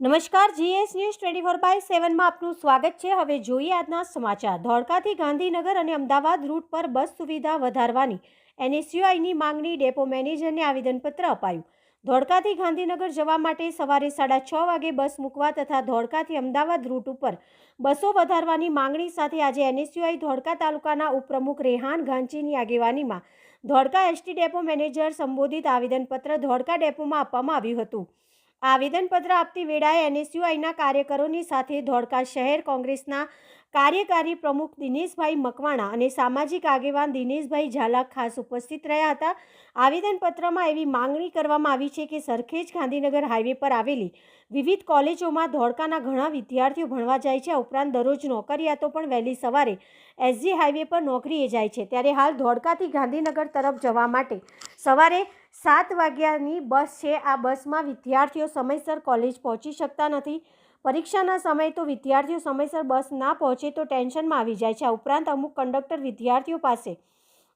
નમસ્કાર, GS news twenty four by સેવનમાં આપનું સ્વાગત છે. હવે જોઈએ આજના સમાચાર. ધોળકાથી ગાંધીનગર અને અમદાવાદ રૂટ પર બસ સુવિધા વધારવાની એનએસયુઆઈની માંગણી ડેપો મેનેજરને આવેદનપત્ર અપાયું. ધોળકાથી ગાંધીનગર જવા માટે સવારે સાડા છ વાગે બસ મૂકવા તથા ધોળકાથી અમદાવાદ રૂટ ઉપર બસો વધારવાની માંગણી સાથે આજે એનએસયુઆઈ ધોળકા તાલુકાના ઉપપ્રમુખ રેહાન ઘાંચીની આગેવાનીમાં ધોળકા એસટી ડેપો મેનેજર સંબોધિત આવેદનપત્ર ધોળકા ડેપોમાં આપવામાં આવ્યું હતું. આવેદનપત્ર આપતી વેળાએ એનએસયુઆઈના કાર્યકરોની સાથે ધોળકા શહેર કોંગ્રેસના કાર્યકારી પ્રમુખ દિનેશભાઈ મકવાણા અને સામાજિક આગેવાન દિનેશભાઈ ઝાલા ખાસ ઉપસ્થિત રહ્યા હતા. આવેદનપત્રમાં એવી માંગણી કરવામાં આવી છે કે સરખેજ ગાંધીનગર હાઈવે પર આવેલી વિવિધ કોલેજોમાં ધોળકાના ઘણા વિદ્યાર્થીઓ ભણવા જાય છે. ઉપરાંત દરરોજ નોકરિયાતો પણ વહેલી સવારે એસજી હાઈવે પર નોકરીએ જાય છે. ત્યારે હાલ ધોળકાથી ગાંધીનગર તરફ જવા માટે સવારે સાત વાગ્યાની બસ છે. આ બસમાં વિદ્યાર્થીઓ સમયસર કોલેજ પહોંચી શકતા નથી. પરીક્ષાના સમય તો વિદ્યાર્થીઓ સમયસર બસ ના પહોંચે તો ટેન્શનમાં આવી જાય છે. આ ઉપરાંત અમુક કંડક્ટર વિદ્યાર્થીઓ પાસે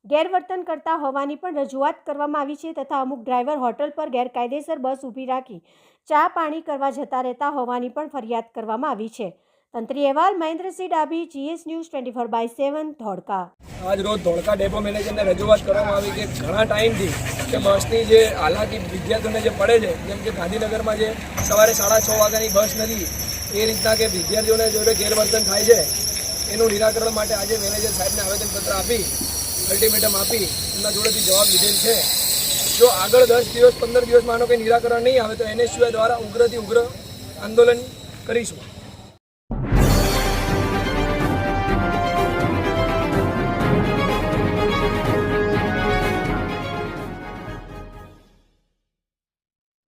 ગેરવર્તન કરતા હોવાની પણ રજૂઆત કરવામાં આવી છે તથા અમુક ડ્રાઈવર હોટલ પર ગેરકાયદેસર બસ ઊભી રાખી ચા પાણી કરવા જતા રહેતા હોવાની પણ ફરિયાદ કરવામાં આવી છે. તંત્રી અહેવાલ, Mahendrasinh Dabhi, GS news twenty four by seven, Dholka. આજ રોજ ધોળકા ડેપો મેનેજરને રજૂઆત કરવામાં આવી કે ઘણા ટાઈમથી કે બસની જે હાલાકી વિદ્યાર્થીઓને જે પડે છે, જેમ કે ગાંધીનગરમાં જે સવારે સાડા છ વાગ્યાની બસ નથી, એ રીતના કે વિદ્યાર્થીઓને જોડે ગેરવર્તન થાય છે, એનું નિરાકરણ માટે આજે મેનેજર સાહેબને આવેદનપત્ર આપી, અલ્ટિમેટમ આપી, એમના જોડેથી જવાબ લીધેલ છે. જો આગળ દસ દિવસ, પંદર દિવસમાં આનો કંઈ નિરાકરણ નહીં આવે, તો એનએસયુઆઈ દ્વારા ઉગ્રથી ઉગ્ર આંદોલન કરીશું.